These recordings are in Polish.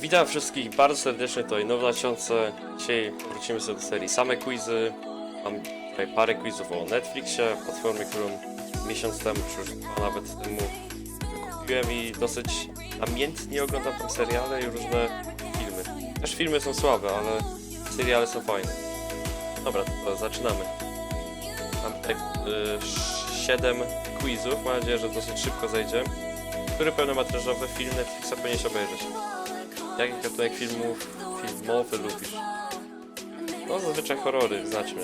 Witam wszystkich bardzo serdecznie, to nowe naciące. Dzisiaj wrócimy sobie do serii same quizy. Mam tutaj parę quizów o Netflixie, platformie, którą miesiąc temu, czy już nawet temu kupiłem i dosyć namiętnie oglądam tam seriale i różne filmy. Też filmy są słabe, ale seriale są fajne. Dobra, to zaczynamy. Mam tutaj y, 7 quizów, mam nadzieję, że dosyć szybko zejdzie. Który pełnometrażowy film Netflixa powinieneś obejrzeć? Jaki gatunek filmów filmowy lubisz? No zazwyczaj horrory, mnie.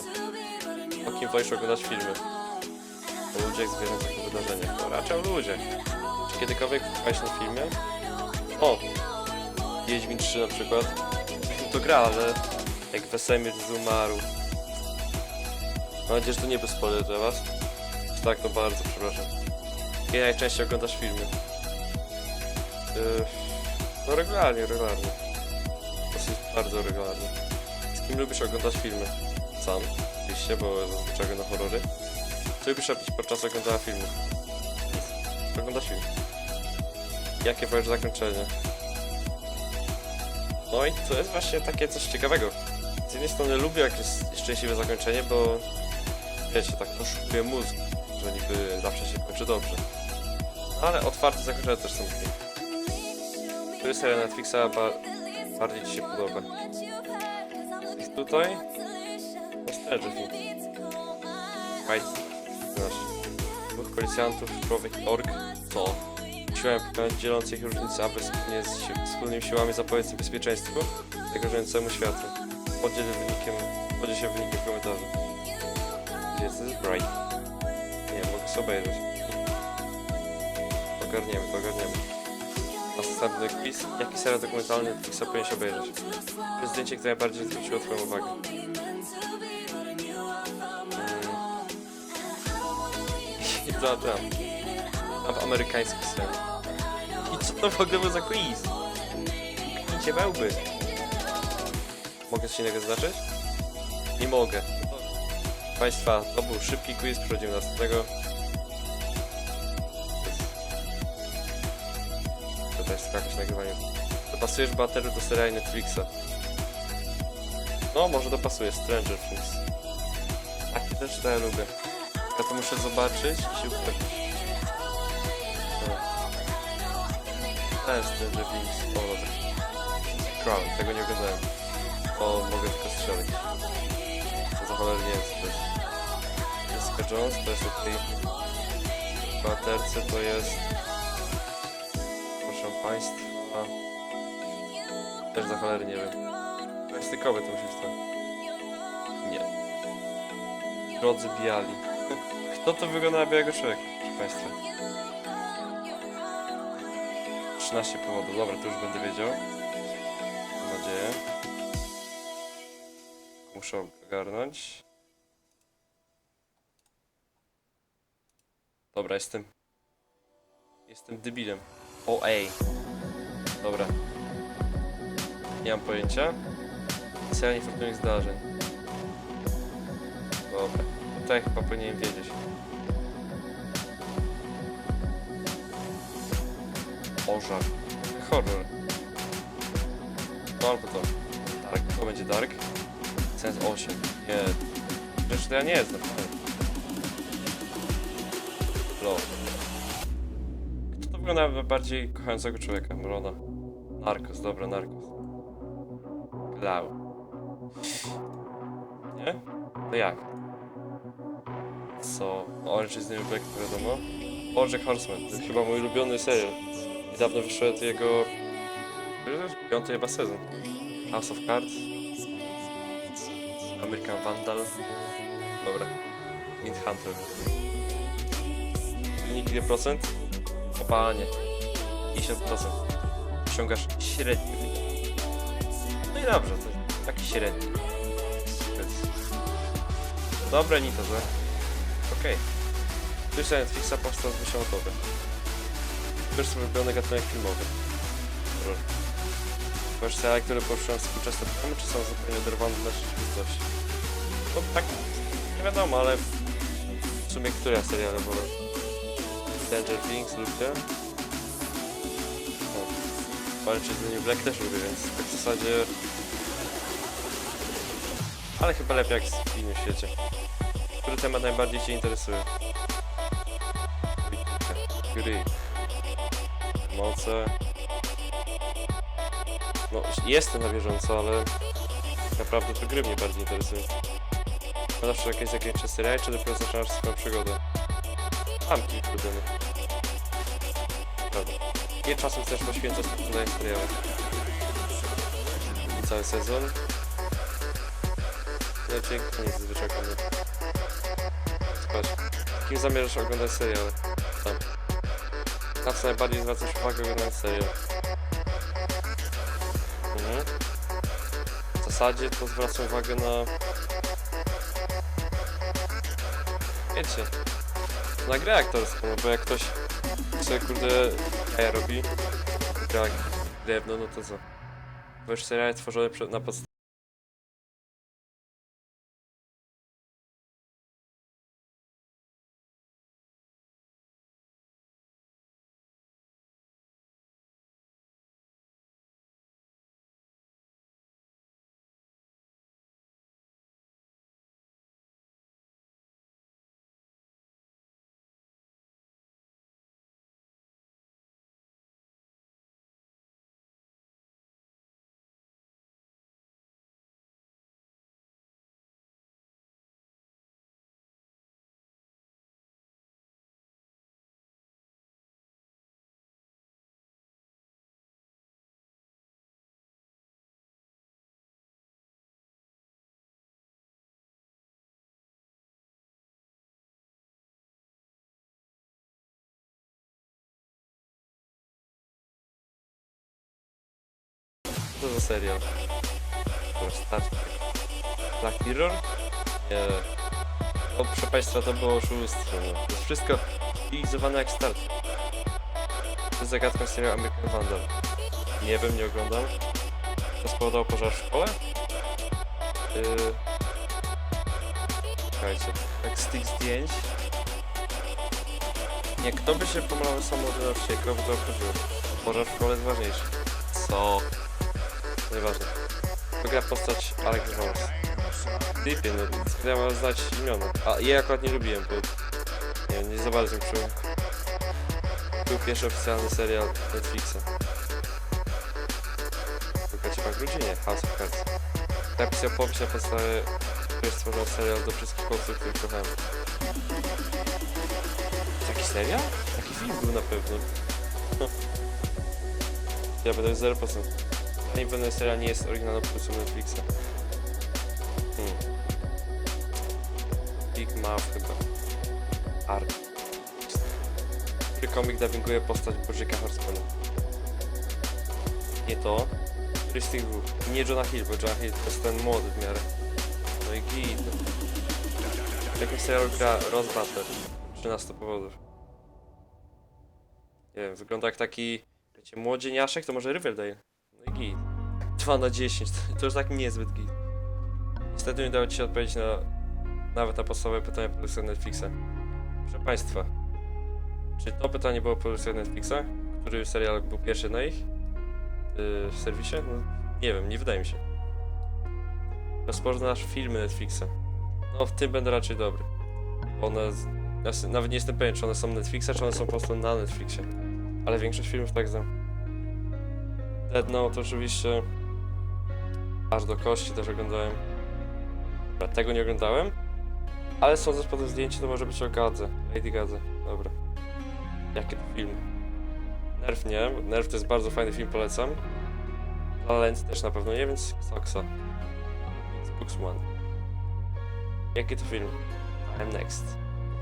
O kim wolisz oglądać filmy? O ludziach, zwierzętach i wydarzeniach. No raczej o ludziach. Czy kiedykolwiek słuchałeś na filmie? O! Wiedźmin 3 na przykład. To gra, ale jak Wesemir z umarł. Mam nadzieję, że to nie bez spoiler dla was. Tak, to bardzo przepraszam. Kiedy najczęściej oglądasz filmy? Yy, no regularnie, regularnie. Dosyć bardzo regularnie. Z kim lubisz oglądać filmy? Sam, oczywiście, bo zazwyczaj oglądam horrory. Co lubisz robić podczas oglądania? Nic. Oglądasz film. Jakie wolisz zakończenie? No i to jest właśnie takie coś ciekawego. Z jednej strony lubię jak jest szczęśliwe zakończenie, bo wiecie, tak poszukuje mózg, że niby zawsze się kończy dobrze. Ale otwarte zakończenia też są okej. Który serial Netflixa ba bardziej Ci się podoba? Jest tutaj? White. Znasz. Dwóch policjantów, człowiek i ork. Co? Dzielące ich różnice, aby wspólnie z si wspólnymi siłami zapobiec niebezpieczeństwu zagrażającemu światu. Podziel wynikiem, podziel się wynikiem komentarza. Gdzie jest bright? Nie, mogę sobie obejrzeć. Ogarniemy, to ogarniemy. Następny quiz. Jaki serial dokumentalny Netflixa powinieneś obejrzeć? Jest zdjęcie, które najbardziej zwróciło Twoją uwagę. I to tam. Tam amerykański serial. I co to w ogóle był za quiz? Knicie wełby. Mogę coś innego zaznaczyć? Nie mogę. Państwa, to był szybki quiz, przechodzimy do następnego. To jest jakieś nagrywanie. Dopasujesz baterię do seriali Netflixa. No, może dopasuje Stranger Things. Takie też to ja lubię. Ja to muszę zobaczyć i się upewnić. Ten Stranger Things. O, dobra. Crown, tego nie oglądałem. O, mogę tylko strzelić. Co za cholernie jest to jest. Jessica Jones to jest o tej baterce, to jest państwa. Też za cholery nie wiem. Plastikowe to musi być to. Nie. Drodzy biali. Kto to wygląda na białego człowieka, proszę państwa? 13 powodów. Dobra, to już będę wiedział. Mam nadzieję. Muszę ogarnąć. Dobra, jestem. Jestem debilem. O, ej. Dobra. Nie mam pojęcia. Seria niefortunnych zdarzeń. Dobra. Tutaj chyba powinienem wiedzieć. Pożar. Horror. No albo to. Dark. To będzie Dark. Sens 8. Nie. Przecież to ja nie. Kto to wygląda na bardziej kochającego człowieka? Mrona. Narcos, dobra, Narcos. Klau. Nie? To jak? Co? Orange is the New Black, wiadomo. Bojack Horseman, to chyba mój ulubiony serial. Niedawno wyszedł jego... Piąty chyba sezon. House of Cards. American Vandal. Dobra. Mindhunter. Ile procent? O panie. 50%. Osiągasz średni wynik. No i dobrze, to taki średni. Dobre nito, że? Okej. Okay. Twój Netflixa powstał z miesiącowy. Wybierz sobie ulubiony gatunek filmowy. Wybierasz seriale, które poruszają współczesne problemy, czy są zupełnie oderwane od rzeczywistości? No tak, nie wiadomo, ale w sumie które seriale wolę? Stranger Things lubię. Is the New Black też lubię, więc tak w zasadzie... Ale chyba lepiej jak w innym świecie. Który temat najbardziej Cię interesuje? Gry. Moce. No, jestem na bieżąco, ale naprawdę to gry mnie bardziej interesują. Zawsze jakieś zagraniczne seriale, czy dopiero zaczynasz swoją przygodę? Mam kilku dymów. Nie czasem też poświęcę seriale. I cały sezon. No dzięki, nic zwyczajnie. Spać. Kim zamierzasz oglądać seriale? Tam. Na co najbardziej zwracasz uwagę oglądając serial? Mhm. W zasadzie to zwracam uwagę na... Wiecie, na grę aktorską, no bo jak ktoś sobie kurde jaja robi, gra drewno, no to co? Bo już seriale tworzone na podstawie Co za serial? To Star. Black Mirror? Nie. O, proszę Państwa, to było oszustwo. No. To jest wszystko stylizowane jak Star Trek. To jest zagadka serial American Vandal. Nie wiem, nie oglądam. To spowodowało pożar w szkole? Yy... Czekajcie. Tak z tych zdjęć... Nie, kto by się pomalował samochód na wściekło, by to obchodziło. Pożar w szkole jest ważniejszy. Co? Nieważne. Wygra postać Alex Jones. Typie, no ja mam znać imiona. A ja akurat nie lubiłem, bo nie, nie za bardzo mi czułem. Był pierwszy oficjalny serial Netflixa. Szukacie pak rodzinie, House of Cards. Napisał powieść na podstawie, który stworzył serial do wszystkich chłopców, których kochałem. Taki serial? Taki film był na pewno. Ja będę 0%. Nie będę serial nie jest oryginalną produkcją Netflixa. Hmm. Big Mouth chyba. Ark. Który komik dubbinguje postać Bożyka Horsemana? Nie to. Który z tych dwóch? Nie Johna Hill, bo John Hill to jest ten młody w miarę. No i git. Jakim serialu gra Ross Butler? 13 powodów. Nie wiem, wygląda jak taki, wiecie, młodzieniaszek, to może Riverdale. No i git. 2 na 10, to, już tak niezbyt git. Niestety nie udało Ci się odpowiedzieć na nawet na podstawowe pytania produkcji Netflixa. Proszę Państwa, czy to pytanie było produkcja Netflixa? Który serial był pierwszy na ich yy, w serwisie? No, nie wiem, nie wydaje mi się. Rozpoznasz filmy Netflixa. No w tym będę raczej dobry. One, ja nawet nie jestem pewien, czy one są Netflixa, czy one są po prostu na Netflixie. Ale większość filmów tak znam. Dead Note oczywiście. Aż do kości też oglądałem. Dobra, tego nie oglądałem. Ale sądząc po tym zdjęciu, to może być o Gadze. Lady Gadze. Dobra. Jaki to film? Nerf nie. Nerf to jest bardzo fajny film, polecam. La też na pewno nie, więc Soxa. Xbox One. Jaki to film? I'm next.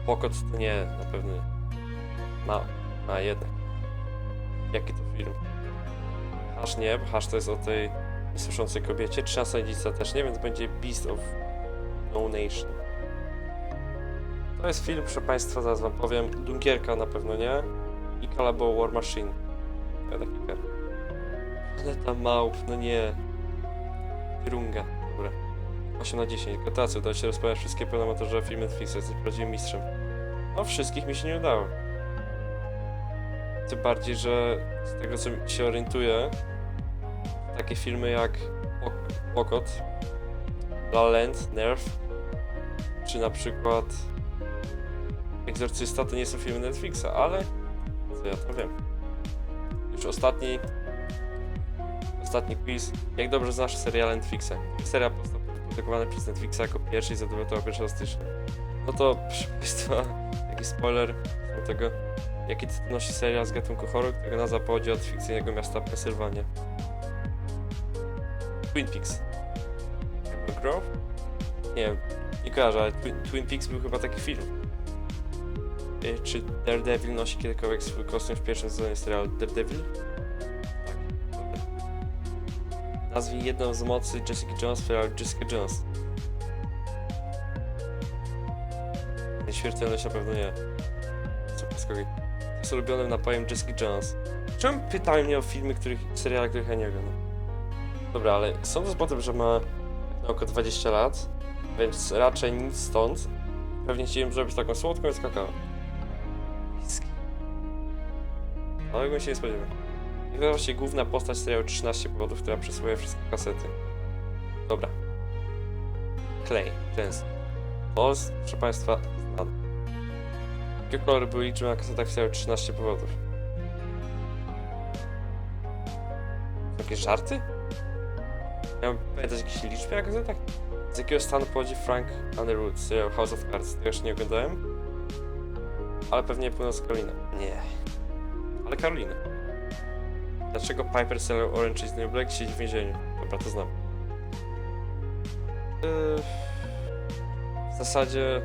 Pokot to nie, na pewno nie. Ma, a jednak. Jaki to film? Aż nie, bo Hasz to jest o tej niesłyszącej kobiecie. Trzasa Dziedzica też nie, więc będzie Beast of No Nation. To jest film, proszę Państwa, zaraz Wam powiem. Dunkierka na pewno nie. I Calabo War Machine. Ja taki. Planeta Małp, no nie. Runga, dobra. 8 na 10. Gratulacje, udało się rozpoznać wszystkie pełnometrażowe filmy Netflixa, jesteś prawdziwym mistrzem. No, wszystkich mi się nie udało. Tym bardziej, że z tego co się orientuję, takie filmy jak Pok- Pokot, La La Land, Nerf, czy na przykład Egzorcysta to nie są filmy Netflixa, ale co ja to wiem. Już ostatni ostatni quiz. Jak dobrze znasz serial Netflixa? Seria została produkowana przez Netflixa jako pierwszy i zadebiutowała 1 stycznia. No to proszę Państwa, taki spoiler do tego, jaki nosi serial z gatunku horror, którego nazwa pochodzi od fikcyjnego miasta Pensylwania. Twin Peaks. Cameron Grove? Nie wiem, nie kojarzę, ale Twin, Twin Peaks był chyba taki film. Y, Czy Daredevil nosi kiedykolwiek swój kostium w pierwszym sezonie serialu Daredevil? Tak. Nazwij jedną z mocy Jessica Jones w serialu Jessica Jones. Nieśmiertelność na pewno nie. Co poskoki. Jest ulubionym napojem Jessica Jones. Czemu pytają mnie o filmy, których, seriale, których ja nie oglądam? Dobra, ale sądząc po tym, że ma około 20 lat, więc raczej nic stąd, pewnie chciałem zrobić taką słodką jak kakao. Whisky. Ale bym się nie spodziewał. I to właśnie główna postać serialu 13 powodów, która przysłuje wszystkie kasety. Dobra. Clay, Dance. To jest, proszę Państwa, znane. Jakie kolory były liczone na kasetach w serialu 13 powodów? Jakieś żarty? Miałem pamiętać jakieś liczby na kasetach? Z jakiego stanu pochodzi Frank Underwood z serialu House of Cards? To jeszcze nie oglądałem. Ale pewnie północ Karolina. Nie. Ale Karolina. Dlaczego Piper Seller Orange is the New Black siedzi w więzieniu? Dobra, to znam. Yy, w zasadzie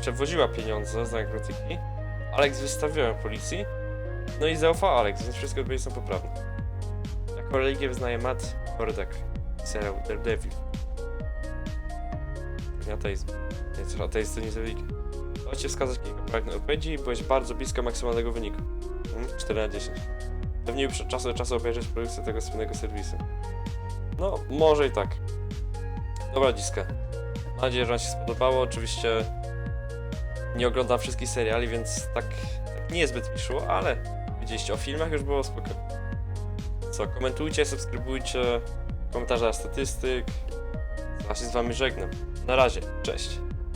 przewoziła pieniądze za narkotyki. Alex wystawiłem policji. No i zaufał Alex, więc wszystkie odpowiedzi są poprawne. Jako religię wyznaje Matt Murdock. Serial Daredevil. Nie ateizm. Nie, co ateizm to nie jest religia. Chodźcie wskazać kilka poprawnych odpowiedzi i byłeś bardzo blisko maksymalnego wyniku. Mhm, 4 na 10. Pewnie już od czasu do czasu obejrzeć produkcję tego słynnego serwisu. No, może i tak. Dobra, dziska. Mam nadzieję, że Wam się spodobało. Oczywiście nie oglądam wszystkich seriali, więc tak, tak niezbyt mi szło, ale widzieliście, o filmach już było spoko. Co, komentujcie, subskrybujcie, komentarze na statystyk. Ja się z Wami żegnam. Na razie, cześć.